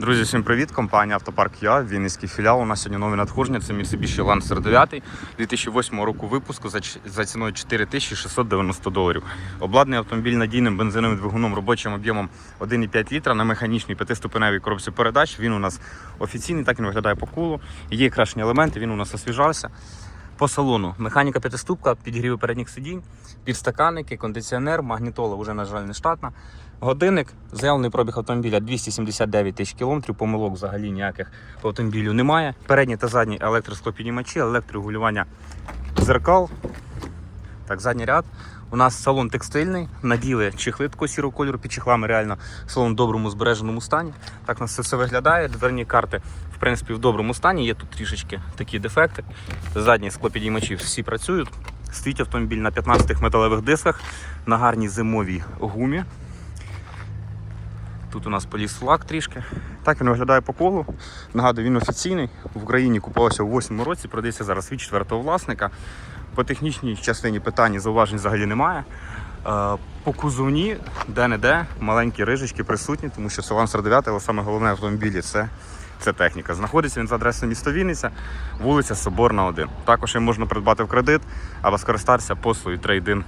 Друзі, всім привіт! Компанія Автопарк Я, Вінницький філіал. У нас сьогодні нове надходження. Це Mitsubishi Lancer 9 2008 року випуску за, ціною 4690 доларів. Обладнаний автомобіль надійним бензиновим двигуном робочим об'ємом 1,5 літра на механічній п'ятиступеневій коробці передач. Він у нас офіційний, так він виглядає по кулу. Є кращі елементи, він у нас освіжався. По салону механіка п'ятиступка, підігріви передніх сидінь, підстаканники, кондиціонер, магнітола вже, на жаль, не штатна. Годинник, заявлений пробіг автомобіля 279 тисяч кілометрів, помилок взагалі ніяких по автомобілю немає. Передні та задні електросклопіднімачі, електрорегулювання зеркал. Так, задній ряд. У нас салон текстильний, наділи чехли такого сірого кольору під чехлами, реально салон в доброму збереженому стані. Так у нас це все виглядає. Дверні карти, в принципі, в доброму стані. Є тут трішечки такі дефекти. Задні склопідіймачі всі працюють. Стоїть автомобіль на 15 металевих дисках, на гарній зимовій гумі. Тут у нас поліз флаг трішки. Так він виглядає по колу. Нагадую, він офіційний. В Україні купувався у 8 році, продається зараз від четвертого власника. По технічній частині питань зауважень взагалі немає. Е, По кузовні, де-не-де, маленькі рижечки присутні, тому що Солансер 9, але саме головне в автомобілі це, це техніка. Знаходиться він за адресою місто Вінниця, вулиця Соборна 1. Також їм можна придбати в кредит або скористатися послугою трейдин